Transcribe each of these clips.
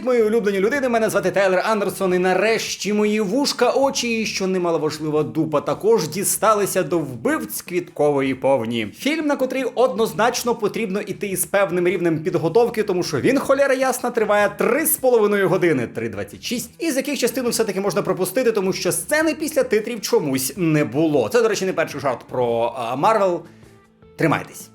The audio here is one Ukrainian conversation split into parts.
Привіт, мої улюблені людини. Мене звати Тайлер Андерсон. І нарешті мої вушка, очі, і що немало важлива дупа, також дісталися до вбивць квіткової повні. Фільм, на котрий однозначно потрібно іти із певним рівнем підготовки, тому що він, холяра ясна, триває 3,5 години, 3,26, із яких частину все-таки можна пропустити, тому що сцени після титрів чомусь не було. Це, до речі, не перший жарт про Марвел. Тримайтесь.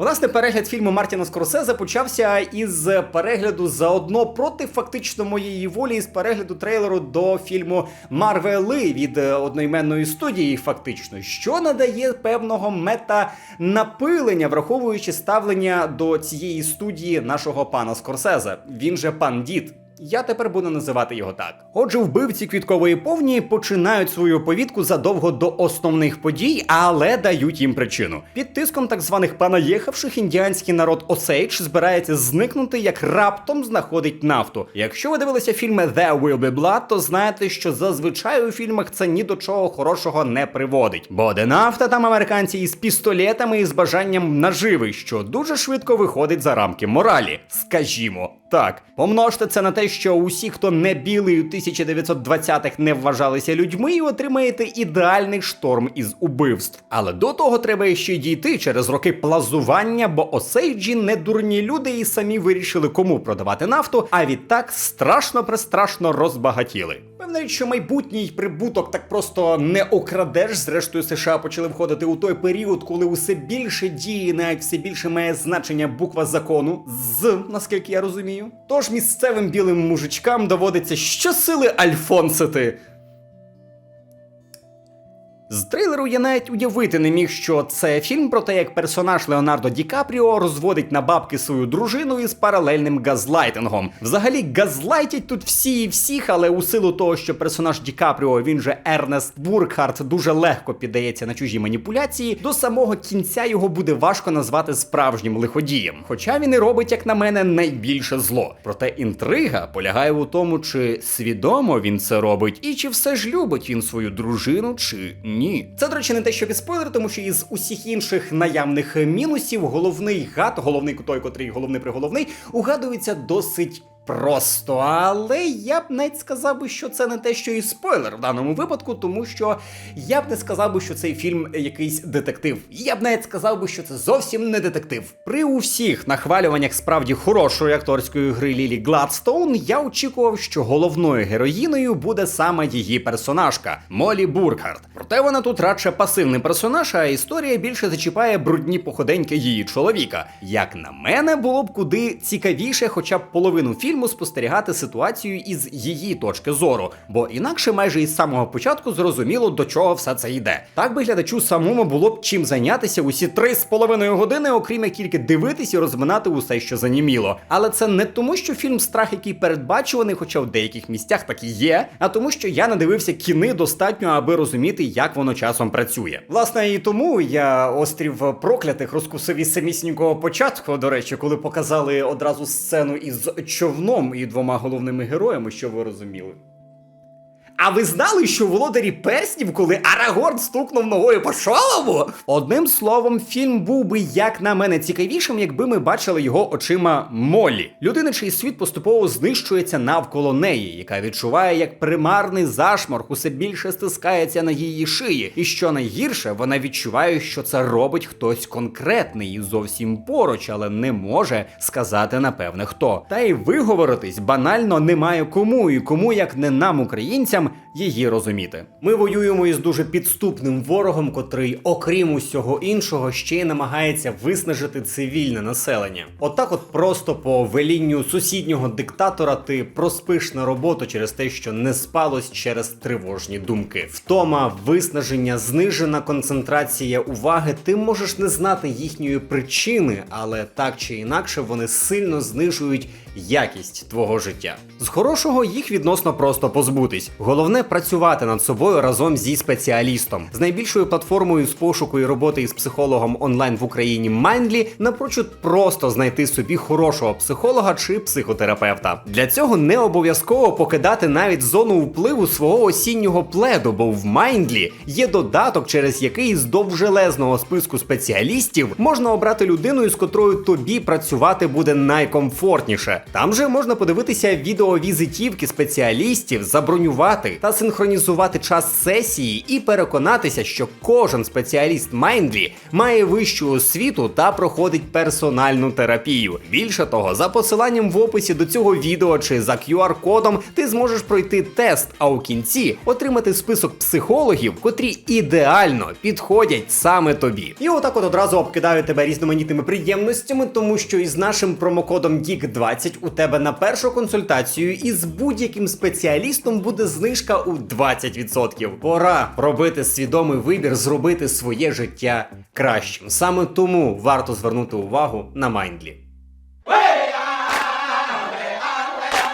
Власне, перегляд фільму Мартіна Скорсезе почався із перегляду заодно проти фактично моєї волі із перегляду трейлеру до фільму Марвели від е, одноіменної студії, фактично, що надає певного мета-напилення, враховуючи ставлення до цієї студії нашого пана Скорсезе. Він же пан Дід. Я тепер буду називати його так. Отже, вбивці квіткової повні починають свою оповідку задовго до основних подій, але дають їм причину. Під тиском так званих панаєхавших індіанський народ Осейдж збирається зникнути, як раптом знаходить нафту. Якщо ви дивилися фільми There Will Be Blood, то знаєте, що зазвичай у фільмах це ні до чого хорошого не приводить. Бо де нафта там американці із пістолетами і з бажанням наживи, що дуже швидко виходить за рамки моралі. Скажімо. Так, помножте це на те, що усі, хто не білий у 1920-х не вважалися людьми, і отримаєте ідеальний шторм із убивств. Але до того треба ще й дійти через роки плазування, бо осейджі не дурні люди і самі вирішили, кому продавати нафту, а відтак страшно престрашно розбагатіли. Певне, що майбутній прибуток так просто не окрадеш. Зрештою, США почали входити у той період, коли усе більше дії, навіть все більше має значення буква закону з, наскільки я розумію. Тож місцевим білим мужичкам доводиться щосили альфонсити. З трейлеру я навіть уявити не міг, що це фільм про те, як персонаж Леонардо Ді Капріо розводить на бабки свою дружину із паралельним газлайтингом. Взагалі газлайтять тут всі і всіх, але у силу того, що персонаж Ді Капріо, він же Ернест Буркхарт, дуже легко піддається на чужі маніпуляції. До самого кінця його буде важко назвати справжнім лиходієм. Хоча він і робить, як на мене, найбільше зло. Проте інтрига полягає у тому, чи свідомо він це робить, і чи все ж любить він свою дружину, чи ні. Це, до речі, не те, що і спойлер, тому що із усіх інших наявних мінусів головний гад, головний той, котрий головний приголовний, угадується досить. Просто, але я б навіть сказав би, що це не те, що і спойлер в даному випадку, тому що я б не сказав би, що цей фільм якийсь детектив. Я б навіть сказав би, що це зовсім не детектив. При усіх нахвалюваннях справді хорошої акторської гри Лілі Гладстоун, я очікував, що головною героїною буде саме її персонажка Молі Буркhardt. Проте вона тут радше пасивний персонаж, а історія більше зачіпає брудні походеньки її чоловіка. Як на мене, було б куди цікавіше, хоча б половину фільму спостерігати ситуацію із її точки зору, бо інакше майже із самого початку зрозуміло, до чого все це йде. Так би глядачу самому було б чим зайнятися усі три з половиною години, окрім як тільки дивитись і розминати усе, що заніміло. Але це не тому, що фільм страх, який передбачуваний, хоча в деяких місцях так і є, а тому, що я надивився кіни достатньо, аби розуміти, як воно часом працює. Власне, і тому я острів проклятих розкусив із самісінького початку. До речі, коли показали одразу сцену із човном і двома головними героями, що ви розуміли. А ви знали, що володарі перснів, коли Арагорн стукнув ногою по шолому? Одним словом, фільм був би, як на мене, цікавішим, якби ми бачили його очима Молі. Людини, чий світ поступово знищується навколо неї, яка відчуває, як примарний зашморг усе більше стискається на її шиї. І що найгірше, вона відчуває, що це робить хтось конкретний і зовсім поруч, але не може сказати напевне хто. Та й виговоритись банально немає кому, і кому, як не нам, українцям, її розуміти. Ми воюємо із дуже підступним ворогом, котрий, окрім усього іншого, ще й намагається виснажити цивільне населення. Отак, от просто по велінню сусіднього диктатора ти проспиш на роботу через те, що не спалось через тривожні думки. Втома, виснаження, знижена концентрація уваги. Ти можеш не знати їхньої причини, але так чи інакше вони сильно знижують якість твого життя. З хорошого їх відносно просто позбутись. Головне працювати над собою разом зі спеціалістом. З найбільшою платформою з пошуку і роботи із психологом онлайн в Україні Mindly напрочуд просто знайти собі хорошого психолога чи психотерапевта. Для цього не обов'язково покидати навіть зону впливу свого осіннього пледу, бо в Mindly є додаток, через який з довжелезного списку спеціалістів можна обрати людину, із котрою тобі працювати буде найкомфортніше. Там же можна подивитися відеовізитівки спеціалістів, забронювати та синхронізувати час сесії і переконатися, що кожен спеціаліст Mindly має вищу освіту та проходить персональну терапію. Більше того, за посиланням в описі до цього відео чи за QR-кодом ти зможеш пройти тест, а у кінці отримати список психологів, котрі ідеально підходять саме тобі. І отак от одразу обкидаю тебе різноманітними приємностями, тому що із нашим промокодом DIG20 у тебе на першу консультацію і з будь-яким спеціалістом буде знижка у 20%. Пора робити свідомий вибір, зробити своє життя кращим. Саме тому варто звернути увагу на Майндлі.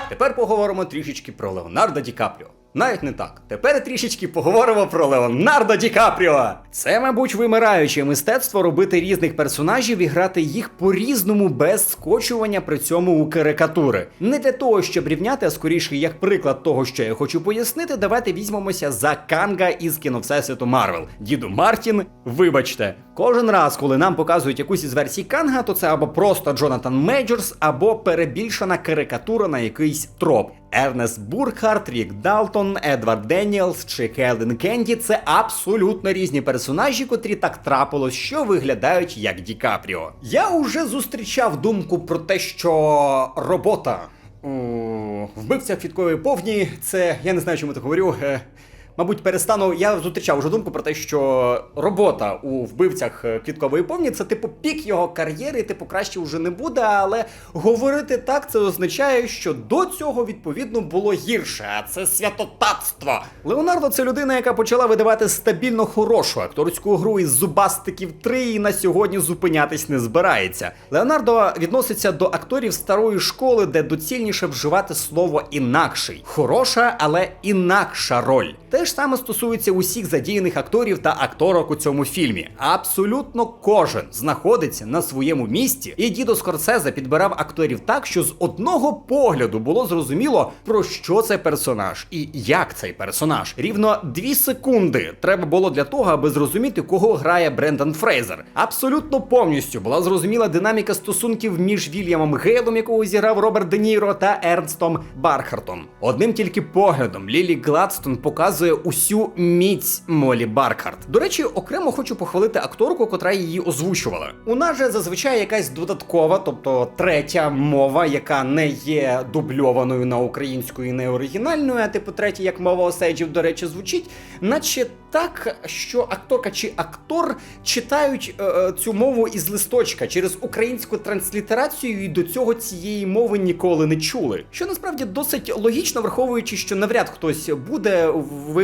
Тепер поговоримо трішечки про Леонардо Ді Капріо. Навіть не так. Тепер трішечки поговоримо про Леонардо Ді Капріо. Це, мабуть, вимираюче мистецтво робити різних персонажів і грати їх по-різному без скочування при цьому у карикатури. Не для того, щоб рівняти, а скоріше, як приклад того, що я хочу пояснити, давайте візьмемося за Канга із кіно Всесвіту Марвел. Діду Мартін, вибачте, кожен раз, коли нам показують якусь із версій Канга, то це або просто Джонатан Мейджорс, або перебільшена карикатура на якийсь троп. Ернест Бурхарт, Рік Далтон, Едвард Деніелс чи Келден Кенді це абсолютно різні персонажі, котрі так трапилось, що виглядають як Ді Капріо. Я уже зустрічав думку про те, що робота у вбивцях фіткової повні це я не знаю, чому так говорю. Мабуть, перестану. Я зустрічав вже думку про те, що робота у вбивцях е, квіткової повні це типу пік його кар'єри, типу краще вже не буде. Але говорити так це означає, що до цього відповідно було гірше, а це святотатство. Леонардо це людина, яка почала видавати стабільно хорошу акторську гру із зубастиків 3 і на сьогодні зупинятись не збирається. Леонардо відноситься до акторів старої школи, де доцільніше вживати слово інакший. Хороша, але інакша роль. Те ж саме стосується усіх задіяних акторів та акторок у цьому фільмі. Абсолютно кожен знаходиться на своєму місці, і дідо Скорсезе підбирав акторів так, що з одного погляду було зрозуміло, про що це персонаж і як цей персонаж. Рівно дві секунди треба було для того, аби зрозуміти, кого грає Брендан Фрейзер. Абсолютно повністю була зрозуміла динаміка стосунків між Вільямом Гейлом, якого зіграв Роберт Де Ніро, та Ернстом Бархартом. Одним тільки поглядом Лілі Гладстон показує усю міць Молі Баркхарт. До речі, окремо хочу похвалити акторку, котра її озвучувала. У нас же зазвичай якась додаткова, тобто третя мова, яка не є дубльованою на українську і не оригінальною, а типу третя, як мова осейджів, до речі, звучить, наче так, що акторка чи актор читають е, е, цю мову із листочка через українську транслітерацію і до цього цієї мови ніколи не чули. Що насправді досить логічно, враховуючи, що навряд хтось буде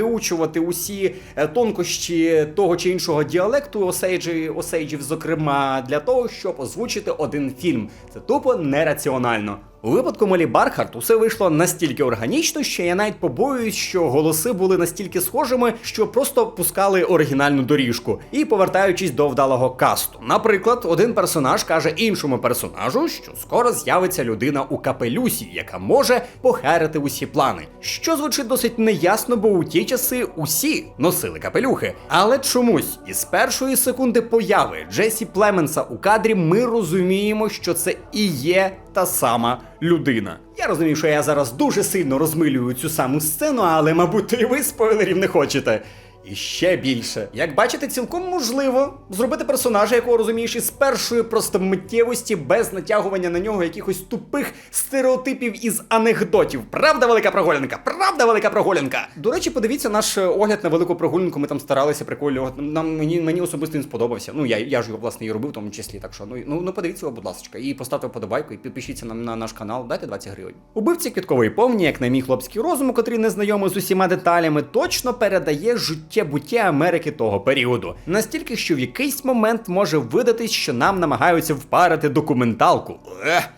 виучувати усі е, тонкощі того чи іншого діалекту осейджі, осейджів, зокрема, для того, щоб озвучити один фільм. Це тупо нераціонально. У випадку Молі Бархарт усе вийшло настільки органічно, що я навіть побоююсь, що голоси були настільки схожими, що просто пускали оригінальну доріжку. І повертаючись до вдалого касту. Наприклад, один персонаж каже іншому персонажу, що скоро з'явиться людина у капелюсі, яка може похерити усі плани. Що звучить досить неясно, бо у ті часи усі носили капелюхи. Але чомусь із першої секунди появи Джесі Племенса у кадрі ми розуміємо, що це і є та сама людина. Я розумію, що я зараз дуже сильно розмилюю цю саму сцену, але, мабуть, і ви спойлерів не хочете. І ще більше. Як бачите, цілком можливо зробити персонажа, якого розумієш із першої просто миттєвості, без натягування на нього якихось тупих стереотипів із анекдотів. Правда, велика прогулянка? Правда, велика прогулянка? До речі, подивіться наш е, огляд на велику прогулянку. Ми там старалися прикольно. Нам мені мені особисто він сподобався. Ну я, я ж його власне і робив, в тому числі. Так що ну ну, ну подивіться його, будь ласка, і поставте вподобайку, і підпишіться на, на наш канал. Дайте 20 гривень. Убивці квіткової повні, як на мій хлопський розум, котрий не знайомий з усіма деталями, точно передає життя життя буття Америки того періоду. Настільки, що в якийсь момент може видатись, що нам намагаються впарити документалку,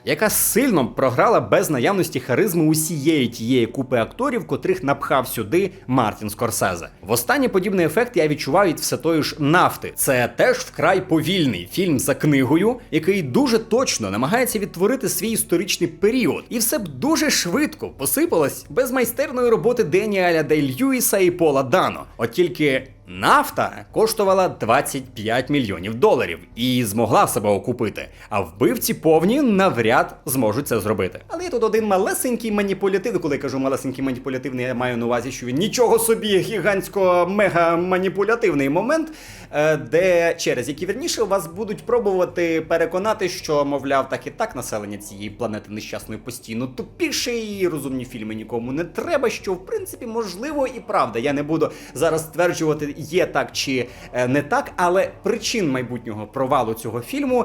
яка сильно програла без наявності харизми усієї тієї купи акторів, котрих напхав сюди Мартін Скорсезе. Востаннє подібний ефект я відчуваю від все тої ж нафти. Це теж вкрай повільний фільм за книгою, який дуже точно намагається відтворити свій історичний період, і все б дуже швидко посипалось без майстерної роботи Деніаля Дель Льюіса і Пола Дано. От тільки. Нафта коштувала 25 мільйонів доларів і змогла себе окупити. А вбивці повні навряд зможуть це зробити. Але є тут один малесенький маніпулятив. Коли я кажу малесенький маніпулятивний, я маю на увазі, що він нічого собі гігантсько мега маніпулятивний момент, е, де через які верніше вас будуть пробувати переконати, що мовляв, так і так населення цієї планети нещасної постійно тупіше, і розумні фільми нікому не треба. Що в принципі можливо і правда. Я не буду зараз стверджувати є так чи е, не так, але причин майбутнього провалу цього фільму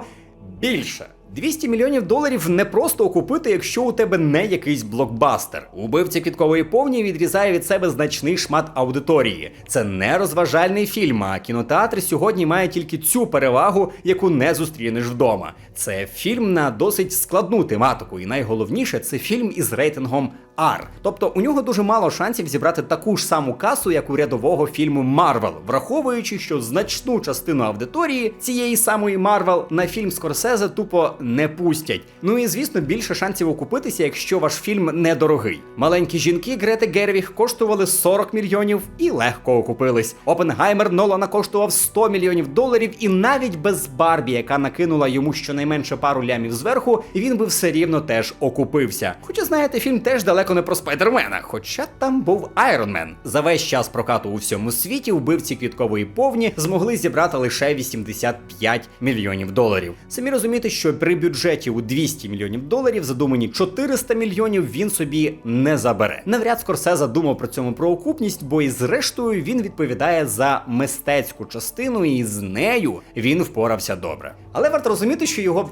більше. 200 мільйонів доларів не просто окупити, якщо у тебе не якийсь блокбастер. Убивця квіткової повні відрізає від себе значний шмат аудиторії. Це не розважальний фільм, а кінотеатр сьогодні має тільки цю перевагу, яку не зустрінеш вдома. Це фільм на досить складну тематику, і найголовніше це фільм із рейтингом R. Тобто у нього дуже мало шансів зібрати таку ж саму касу, як у рядового фільму Марвел, враховуючи, що значну частину аудиторії цієї самої Марвел на фільм Скорсезе тупо не пустять. Ну і звісно, більше шансів окупитися, якщо ваш фільм недорогий. Маленькі жінки Грети Гервіг коштували 40 мільйонів і легко окупились. Опенгаймер Нолана коштував 100 мільйонів доларів, і навіть без Барбі, яка накинула йому щонайменше пару лямів зверху, він би все рівно теж окупився. Хоча знаєте, фільм теж далеко не про спайдермена, хоча там був Айронмен. За весь час прокату у всьому світі вбивці квіткової повні змогли зібрати лише 85 мільйонів доларів. Самі розумієте, що при бюджеті у 200 мільйонів доларів задумані 400 мільйонів він собі не забере. Навряд Скорсезе думав про цьому про окупність, бо і зрештою він відповідає за мистецьку частину, і з нею він впорався добре. Але варто розуміти, що його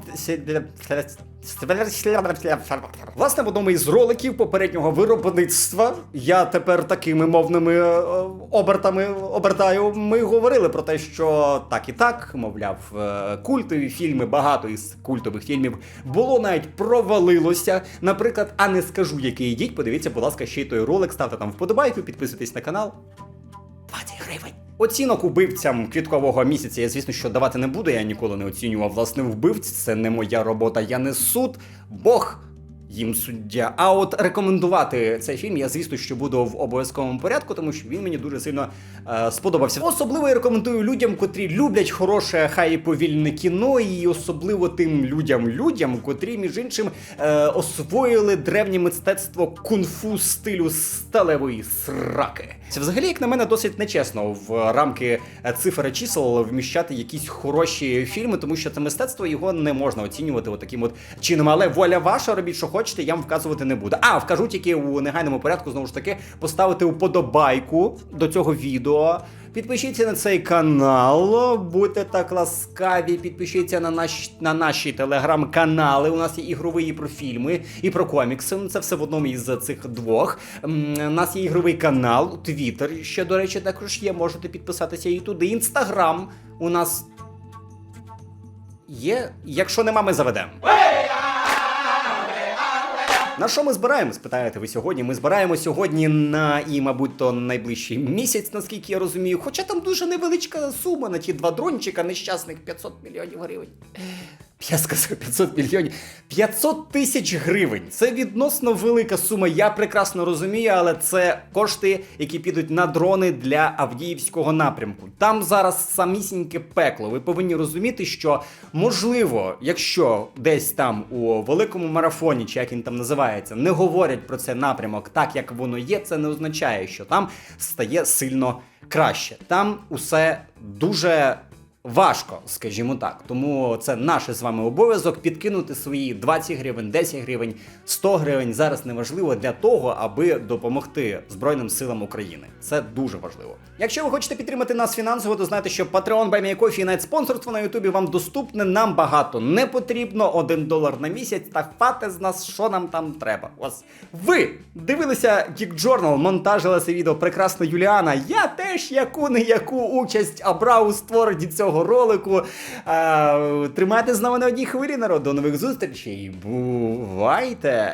Власне, в одному із роликів попереднього виробництва я тепер такими мовними е, обертами обертаю. Ми говорили про те, що так і так, мовляв, е, культові фільми, багато із культових фільмів було навіть провалилося. Наприклад, а не скажу, який йдіть. Подивіться, будь ласка, ще й той ролик, ставте там вподобайку, підписуйтесь на канал. 20 гривень. Оцінок убивцям квіткового місяця я, звісно, що давати не буду. Я ніколи не оцінював власне вбивць. Це не моя робота, я не суд. Бог їм суддя. А от рекомендувати цей фільм я, звісно, що буду в обов'язковому порядку, тому що він мені дуже сильно е, сподобався. Особливо я рекомендую людям, котрі люблять хороше, хай повільне кіно, і особливо тим людям-людям, котрі, між іншим, е, освоїли древнє мистецтво кунг-фу стилю сталевої сраки. Це взагалі, як на мене, досить нечесно в рамки е, цифр і чисел вміщати якісь хороші фільми, тому що це мистецтво його не можна оцінювати отаким от чином. Але воля ваша, робіть, що хочете, я вам вказувати не буду. А вкажу тільки у негайному порядку, знову ж таки, поставити уподобайку до цього відео. Підпишіться на цей канал, будьте так ласкаві, підпишіться на наш на наші телеграм-канали. У нас є ігровий і про фільми, і про комікси. Це все в одному із цих двох. У нас є ігровий канал, Твіттер ще, до речі, також є. Можете підписатися і туди. Інстаграм у нас є. Якщо нема, ми заведемо. На що ми збираємо? Спитаєте ви сьогодні? Ми збираємо сьогодні на і, мабуть, то найближчий місяць, наскільки я розумію. Хоча там дуже невеличка сума на ті два дрончика нещасних 500 мільйонів гривень. Я сказав 500 мільйонів. 500 тисяч гривень. Це відносно велика сума. Я прекрасно розумію, але це кошти, які підуть на дрони для Авдіївського напрямку. Там зараз самісіньке пекло. Ви повинні розуміти, що можливо, якщо десь там у великому марафоні, чи як він там називається, не говорять про цей напрямок так, як воно є, це не означає, що там стає сильно краще. Там усе дуже важко, скажімо так. Тому це наш з вами обов'язок підкинути свої 20 гривень, 10 гривень, 100 гривень. Зараз неважливо для того, аби допомогти Збройним силам України. Це дуже важливо. Якщо ви хочете підтримати нас фінансово, то знайте, що Patreon, BuyMeACoffee і навіть спонсорство на Ютубі вам доступне. Нам багато не потрібно. Один долар на місяць. Та хвати з нас, що нам там треба. Ось ви дивилися Geek Journal, монтажила це відео прекрасна Юліана. Я теж яку не яку участь обрав у створенні цього ролику. А, тримайте з нами на одній хвилі, народ. До нових зустрічей. Бувайте!